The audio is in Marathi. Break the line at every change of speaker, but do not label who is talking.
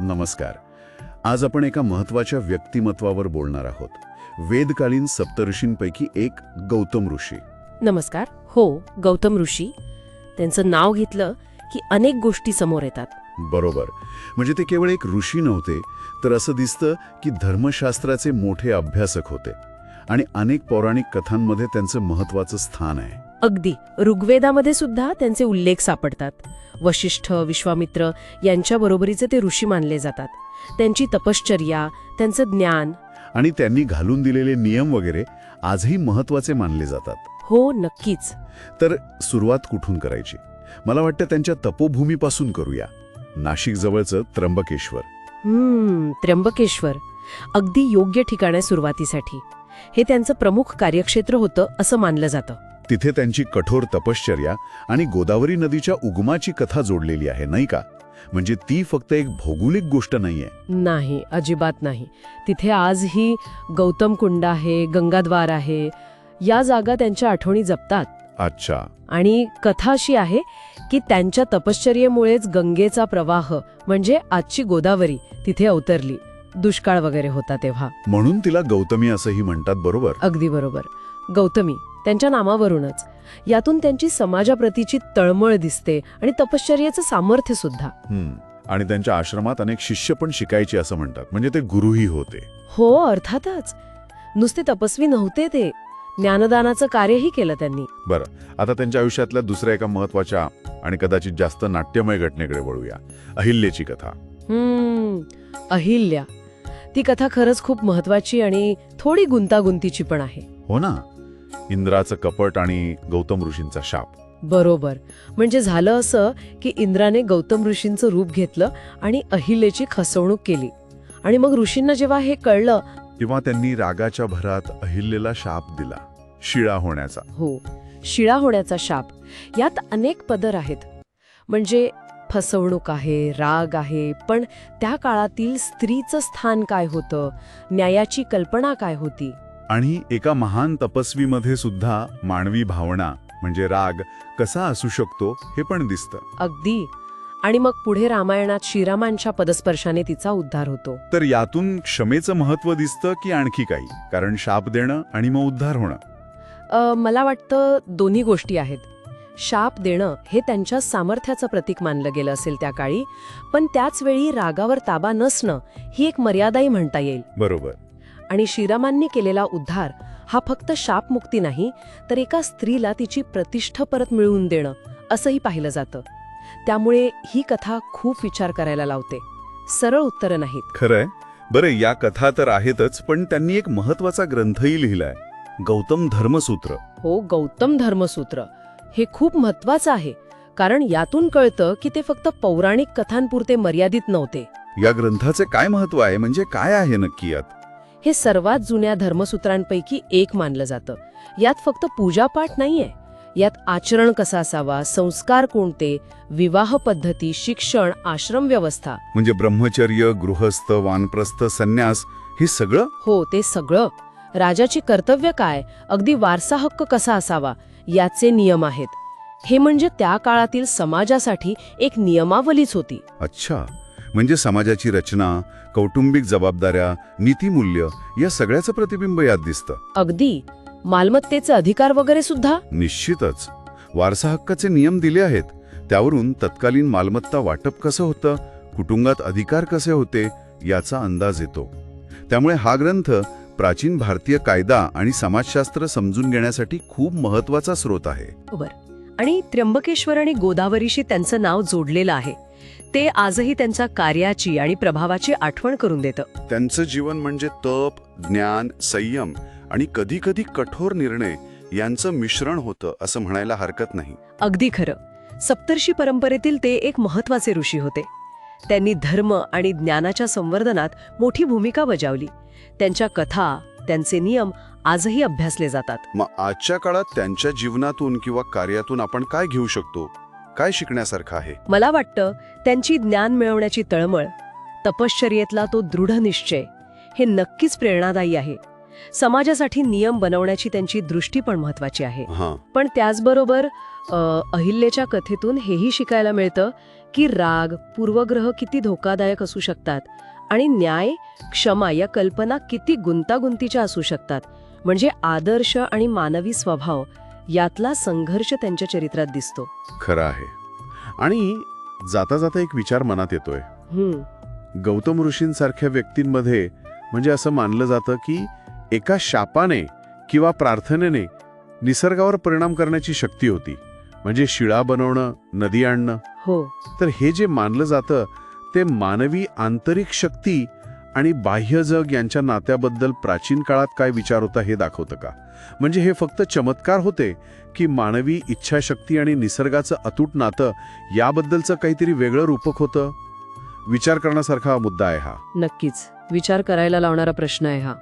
नमस्कार. आज आपण एका महत्त्वाच्या व्यक्तिमत्वावर बोलणार आहोत. वेदकालीन सप्तऋषींपैकी एक गौतम ऋषी.
नमस्कार. हो गौतम ऋषी. त्यांचं नाव घेतलं की अनेक गोष्टी समोर येतात.
बरोबर. म्हणजे ते केवळ एक ऋषी नव्हते तर असं दिसतं की धर्मशास्त्राचे मोठे अभ्यासक होते आणि अनेक पौराणिक कथांमध्ये त्यांचं महत्वाचं स्थान आहे.
अगदी. ऋग्वेदामध्ये सुद्धा त्यांचे उल्लेख सापडतात. वशिष्ठ विश्वामित्र यांच्या बरोबरीचे ते ऋषी मानले जातात. त्यांची तपश्चर्या त्यांचं ज्ञान.
आणि त्यांनी घालून दिलेले नियम वगैरे आजही महत्त्वाचे मानले जातात.
हो नक्कीच.
तर सुरुवात कुठून करायची? मला वाटतं त्यांच्या तपोभूमीपासून करूया. नाशिक जवळचं त्र्यंबकेश्वर.
हम्म त्र्यंबकेश्वर. अगदी योग्य ठिकाण आहे सुरुवातीसाठी. हे त्यांचं प्रमुख कार्यक्षेत्र होतं असं मानलं जातं.
तिथे त्यांची कठोर तपश्चर्या आणि गोदावरी नदीच्या उगमाची कथा जोडलेली आहे नाही का? म्हणजे ती फक्त एक भौगोलिक गोष्ट नाहीये.
नाही अजिबात नाही. तिथे आजही गौतम कुंड आहे गंगाद्वार आहे. या जागा त्यांच्या आठवणी जपतात.
अच्छा.
आणि कथा अशी आहे की त्यांच्या तपश्चर्येमुळेच गंगेचा प्रवाह म्हणजे आजची गोदावरी तिथे अवतरली. दुष्काळ वगैरे होता तेव्हा.
म्हणून तिला गौतमी असंही म्हणतात बरोबर?
अगदी बरोबर. गौतमी त्यांच्या नामावरूनच. यातून त्यांची समाजाप्रतीची तळमळ दिसते आणि तपश्चर्याचं सामर्थ्य सुद्धा.
हम्म. आणि त्यांच्या आश्रमात अनेक शिष्य पण शिकायचे असं म्हणतात. म्हणजे ते गुरुही होते.
हो अर्थातच. नुसते तपस्वी नव्हते ते. ज्ञानदानाचं कार्यही केलं त्यांनी.
बरं. आता त्यांच्या आयुष्यातल्या दुसऱ्या एका महत्त्वाच्या आणि कदाचित जास्त नाट्यमय घटनेकडे वळूया. अहिल्याची कथा.
हम्म. अहिल्या. ती कथा खरंच खूप महत्वाची आणि थोडी गुंतागुंतीची पण आहे.
हो ना. इंद्राचं कपट आणि गौतम ऋषींचा शाप.
बरोबर. म्हणजे झालं असं की इंद्राने गौतम ऋषींचं रूप घेतलं आणि अहिल्याची खसवणूक केली. आणि मग ऋषींना जेव्हा हे कळलं
तेव्हा त्यांनी रागाच्या भरात अहिल्येला शाप दिला शिळा होण्याचा.
हो शिळा होण्याचा शाप. यात अनेक पदर आहेत. म्हणजे फसवणूक आहे राग आहे पण त्या काळातील स्त्रीचं स्थान काय होतं? न्यायाची कल्पना काय होती?
आणि एका महान तपस्वीमध्ये सुद्धा मानवी भावना म्हणजे राग कसा असू शकतो हे पण दिसतं.
अगदी. आणि मग पुढे रामायणात श्रीरामांच्या पदस्पर्शाने तिचा उद्धार होतो.
तर यातून क्षमेचं महत्त्व दिसतं की आणखी काही? कारण शाप देणं आणि मग उद्धार होणं.
अ, मला वाटतं दोन्ही गोष्टी आहेत. शाप देणं हे त्यांच्या सामर्थ्याचं प्रतीक मानलं गेलं असेल त्या काळी पण त्याच वेळी रागावर ताबा नसणं ही एक मर्यादाही म्हणता येईल.
बरोबर.
आणि श्रीरामांनी केलेला उद्धार हा फक्त शापमुक्ती नाही तर एका स्त्रीला तिची प्रतिष्ठा परत मिळवून देणं असंही पाहिलं जातं. त्यामुळे ही कथा खूप विचार करायला लावते. सरळ उत्तरं नाहीत.
खरंय? बरं या कथा तर आहेतच पण त्यांनी एक महत्त्वाचा ग्रंथही लिहिलाय. गौतम धर्मसूत्र.
हो गौतम धर्मसूत्र. हे खूप महत्वाचं आहे कारण यातून कळतं की ते फक्त पौराणिक कथांपुरते मर्यादित नव्हते.
या ग्रंथाचे काय महत्त्व आहे? म्हणजे काय आहे नक्की यात?
हे सर्वात जुन्या धर्मसूत्रांपैकी एक मानलं जातं. यात फक्त पूजापाठ नाहीये. यात आचरण कसा असावा संस्कार कोणते विवाह पद्धती शिक्षण आश्रम व्यवस्था.
म्हणजे ब्रह्मचर्य गृहस्थ वानप्रस्थ संन्यास हे सगळं?
हो ते सगळं. राजाची कर्तव्य काय? अगदी वारसा हक्क कसा असावा? याचे नियम आहेत. हे म्हणजे त्या काळातील समाजासाठी एक नियमावलीच होती.
अच्छा. म्हणजे समाजाची रचना कौटुंबिक जबाबदाऱ्या नीतिमूल्य या सगळ्याचं प्रतिबिंब यात दिसतं.
अगदी. मालमत्तेचे अधिकार वगैरे सुद्धा?
निश्चितच. वारसा हक्काचे नियम दिले आहेत. त्यावरून तत्कालीन मालमत्ता वाटप कसं होतं कुटुंबात अधिकार कसे होते याचा अंदाज येतो. त्यामुळे हा ग्रंथ प्राचीन भारतीय कायदा आणि समाजशास्त्र समजून घेण्यासाठी खूप महत्त्वाचा स्रोत आहे.
आणि त्र्यंबकेश्वर आणि गोदावरीशी त्यांचं नाव जोडलेलं आहे. ते आजही त्यांच्या कार्याची आणि प्रभावाची आठवण करून देतं.
त्यांचं जीवन म्हणजे तप ज्ञान संयम आणि कधी कधी कठोर निर्णय यांचं मिश्रण होतं असं म्हणायला हरकत नाही.
अगदी खरं. सप्तर्षी परंपरेतील ते एक महत्त्वाचे ऋषी होते. त्यांनी धर्म आणि ज्ञानाच्या संवर्धनात मोठी भूमिका बजावली. त्यांच्या कथा त्यांचे नियम आजही अभ्यासले जातात.
मग आजच्या काळात त्यांच्या जीवनातून किंवा कार्यातून आपण काय घेऊ शकतो? काय शिकण्यासारखं आहे?
मला वाटतं त्यांची ज्ञान मिळवण्याची तळमळ तपश्चर्येतला तो दृढ निश्चय हे नक्कीच प्रेरणादायी आहे. समाजासाठी नियम बनवण्याची त्यांची दृष्टी पण महत्वाची आहे. पण त्याचबरोबर अहिल्याच्या कथेतून हेही शिकायला मिळतं की राग पूर्वग्रह किती धोकादायक असू शकतात आणि न्याय क्षमा या कल्पना किती गुंतागुंतीच्या असू शकतात. म्हणजे आदर्श आणि मानवी स्वभाव यातला संघर्ष त्यांच्या चरित्रात दिसतो.
खरं आहे. आणि जाता जाता एक विचार मनात येतोय.
हम्म.
गौतम ऋषींसारख्या व्यक्तींमध्ये म्हणजे असं मानलं जातं की एका शापाने किंवा प्रार्थनेने निसर्गावर परिणाम करण्याची शक्ती होती. म्हणजे शिळा बनवणं नदी आणणं.
हो.
तर हे जे मानलं जातं ते मानवी आंतरिक शक्ती आणि बाह्य जग यांच्या नात्याबद्दल प्राचीन काळात काय विचार होता हे दाखवतं का? म्हणजे हे फक्त चमत्कार होते की मानवी इच्छाशक्ती आणि निसर्गाचं अतूट नातं याबद्दलचं काहीतरी वेगळं रूपक होतं? विचार करण्यासारखा मुद्दा आहे हा.
नक्कीच. विचार करायला लावणारा प्रश्न आहे हा.